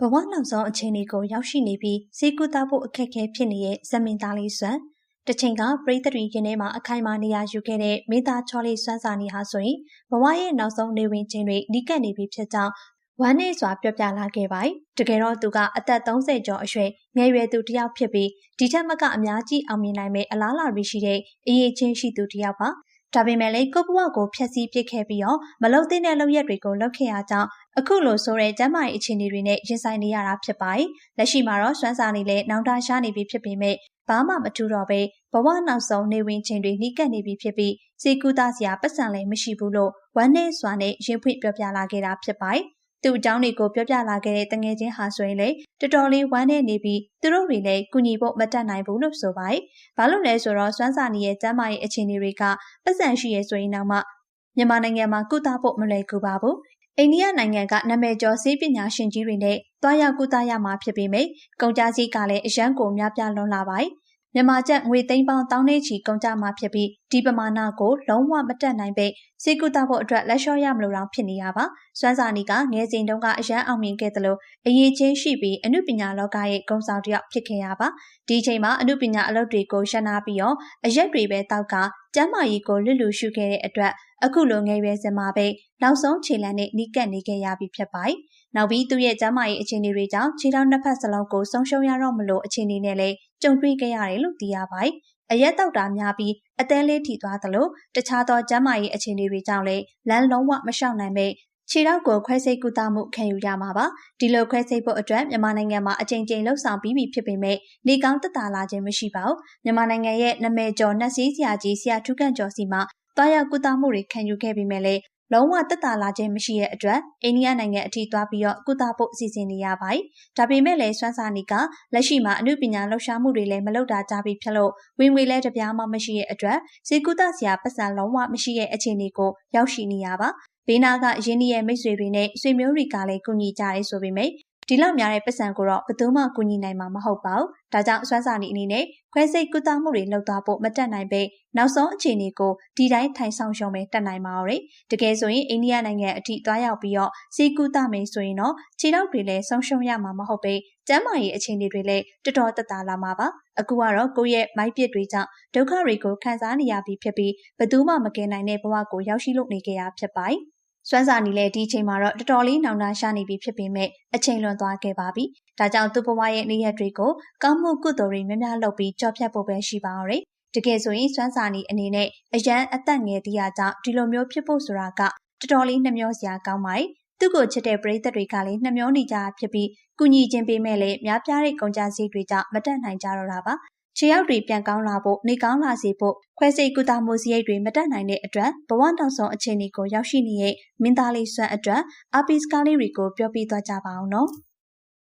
ဘဝနောက်ဆုံးအခြေအနေကိုရောက်ရှိနေပြီးဈေးကူတာဖို့အခက်အခဲဖြစ်နေတဲ့ဇမင်သားလေးစွမ်းတချိန်ကပရိသတ်တွေရင်ထဲမှာအခိုင်အမာနေရာယူခဲ့တဲ့မေသားချောလေးစွမ်းစာနေဟာဆိုရင်ဘဝရဲ့နောက်ဆုံးနေဝင်ခြင်းတွေနီးကပ်နေပြီဖြစ်ကြောင်းဝမ်းနေစွာပြောပြလာခဲ့ပါတယ်။တကယ်တော့သူကအသက်30ကျော်အရွယ်ငယ်ရွယ်သူတစ်ယောက်ဖြစ်ပြီးဒီထက်မကအများကြီးအောင်မြင်နိုင်မယ့်အလားအလာရှိတဲ့အရေးချင်းရှိသူတစ်ယောက်ပါ။ ဒါပေမဲ့လည်းကိုယ့်ဘဝကိုဖျက်ဆီးပစ်ခဲ့ပြီးတော့မလုံတဲ့တဲ့လုပ်ရက်တွေကိုလုပ်ခဲ့ရကြောင်းအခုလိုဆိုတဲ့ကျမ်းမာရေးအခြေအနေတွေနဲ့ရင်ဆိုင်နေရတာဖြစ်ပါတယ်။လက်ရှိမှာတော့စွမ်းစာနေလဲနောင်တရှားနေပြီဖြစ်ပေမဲ့ဘာမှမထူတော့ပဲဘဝနောက်ဆုံးနေဝင်ခြင်းတွေနှိကပ်နေပြီဖြစ်ပြီးစေကူသားစရာပတ်စံလည်းမရှိဘူးလို့ဝမ်းနဲ့စွာနဲ့ရင်ဖွင့်ပြောပြလာခဲ့တာဖြစ်ပါတယ်။ သူ့အကြောင်းတွေကိုပြောပြလာခဲ့တဲ့တငယ်ချင်းဟာဆိုရင်လေတော်တော်လေးဝမ်းနေနေပြီးသူတို့တွေလည်းကူညီဖို့မတတ်နိုင်ဘူးလို့ဆိုပါတယ်။ဘာလို့လဲဆိုတော့စွမ်းစာနေရဲ့ကျမ်းမာရေးအခြေအနေတွေကပတ်စံရှိရဲဆိုရင်တော့မှမြန်မာနိုင်ငံမှာကုသဖို့မလွယ်ကူပါဘူးအိန္ဒိယနိုင်ငံကနာမည်ကျော်ဆေးပညာရှင်ကြီးတွေနဲ့တွားရောက်ကုသရမှာဖြစ်ပေမယ့်ကုန်ကြစည်ကလည်းအရန်ကိုများပြားလွန်လာပါတယ်။ မြန်မာကျပ်ငွေသိန်းပေါင်းတောင်းနေချီကုန်ကြမှာဖြစ်ပြီးဒီပမာဏကိုလုံးဝမတက်နိုင်ပေစေကုသဖို့အတွက်လက်လျှော့ရမလို့တော့ဖြစ်နေရပါ။စွမ်းစာနီကငယ်စဉ်တုန်းကအရန်အောင်မြင်ခဲ့သလိုအရေးချင်းရှိပြီးအမှုပညာလောကရဲ့ဂုဏ်ဆောင်တစ်ယောက်ဖြစ်ခဲ့ရပါ။ဒီအချိန်မှာအမှုပညာအလုပ်တွေကိုရှင်းနာပြီးတော့အရက်တွေပဲတောက်က ကျမ်းမာရေးကိုလွတ်လူရှုခဲ့တဲ့အတွက်အခုလိုငယ်ရွယ်စင်မှာပဲနောက်ဆုံးခြေလမ်းနဲ့နီးကပ်နေခဲ့ရပြီဖြစ်ပါတယ်။နောက်ပြီးသူရဲ့ကျမ်းမာရေးအခြေအနေတွေကြောင့်ခြေထောက်နှစ်ဖက်စလုံးကိုဆုံးရှုံးရတော့မလို့အခြေအနေနဲ့လည်းကြုံတွေ့ခဲ့ရတယ်လို့သိရပါတယ်။အရက်တောက်တာများပြီးအသေးလေးထိသွားသလိုတခြားသောကျမ်းမာရေးအခြေအနေတွေကြောင့်လည်းလမ်းလုံးဝမလျှောက်နိုင်ပေ ခြေထောက်ကိုခွဲစိတ်ကုသမှုခံယူရမှာပါဒီလိုခွဲစိတ်ဖို့အတွက်မြန်မာနိုင်ငံမှာအကြိမ်ကြိမ်လှုပ်ဆောင်ပြီးပြီဖြစ်ပေမဲ့နေကောင်းတက်တာလာခြင်းမရှိပါဘူးမြန်မာနိုင်ငံရဲ့နာမည်ကျော်နှက်စည်းစရာကြီးဆရာထုကန်ကျော်စီမှာတွားရောက်ကုသမှုတွေခံယူခဲ့ပြီးမဲ့လည်းလုံးဝတက်တာလာခြင်းမရှိတဲ့အတွက်အိန္ဒိယနိုင်ငံအထိသွားပြီးတော့ကုသဖို့အစီအစဉ်နေရပါတယ်။ဒါပေမဲ့လည်းစွမ်းစာနီကလက်ရှိမှာအမှုပညာလှူရှားမှုတွေလည်းမလုပ်တာကြပြီဖြစ်လို့ဝင်ငွေလည်းတပြားမှမရှိတဲ့အတွက်ဈေးကုသစရာပတ်စံလုံးဝမရှိတဲ့အခြေအနေကိုရောက်ရှိနေရပါ။ ဘေးနာကရင်းနှီးရဲ့မိတ်ဆွေတွေနဲ့ဆွေမျိုးတွေကလည်းကူညီကြရဲဆိုပေမဲ့ဒီလောက်များတဲ့ပတ်စံကိုတော့ဘယ်သူမှကူညီနိုင်မှာမဟုတ်ပါဘူး။ဒါကြောင့်စွမ်းစာနေအနေနဲ့ခွဲစိတ်ကုသမှုတွေလုပ်သွားဖို့မတက်နိုင်ပေနောက်ဆုံးအခြေအနေကိုဒီတိုင်းထိုင်ဆောင်ရှုံးပဲတက်နိုင်ပါတော့။တကယ်ဆိုရင်အိန္ဒိယနိုင်ငံအထိသွားရောက်ပြီးတော့စီကုသမယ်ဆိုရင်တော့ခြေထောက်တွေလည်းဆုံးရှုံးရမှာမဟုတ်ပေကျန်းမာရေးအခြေအနေတွေလည်းတော်တော်တက်တာလာမှာပါ။အခုကတော့ကိုယ့်ရဲ့မိုက်ပစ်တွေကြောင့်ဒုက္ခတွေကိုခံစားနေရပြီးဖြစ်ပြီးဘယ်သူမှမကယ်နိုင်တဲ့ဘဝကိုရောက်ရှိလို့နေကြရဖြစ်ပါတယ်။ စွမ်းစာနီလည်းဒီအချိန်မှာတော့တော်တော်လေးနောင်တရှာနေပြီဖြစ်ပေမဲ့အချိန်လွန်သွားခဲ့ပါပြီ။ဒါကြောင့်သူ့ဘဝရဲ့နေ့ရက်တွေကိုကောင်းမှုကုသိုလ်တွေများများလုပ်ပြီးကြော်ဖြတ်ဖို့ပဲရှိပါတော့တယ်။တကယ်ဆိုရင်စွမ်းစာနီအနေနဲ့အရန်အသက်ငယ်သေးတာကြောင့်ဒီလိုမျိုးဖြစ်ဖို့ဆိုတာကတော်တော်လေးနှမျောစရာကောင်းပါတယ်။သူ့ကိုချစ်တဲ့ပရိသတ်တွေကလည်းနှမျောနေကြဖြစ်ပြီးကုညီခြင်းပေးမဲ့လည်းများပြားတဲ့ကုန်ကြစည်တွေကြောင့်မတက်နိုင်ကြတော့တာပါ ခြေရောက်တွေပြန်ကောင်းလာဖို့နေကောင်းလာစေဖို့ခွဲစိတ်ကုသမှုစရိတ်တွေမတက်နိုင်တဲ့အတွက်ဘဝနောက်ဆုံးအခြေအနေကိုရောက်ရှိနေတဲ့မင်းသားလေးစွမ်းအတွက်အာပီစကားလေးတွေကိုပြောပြသွားကြပါအောင်နော်။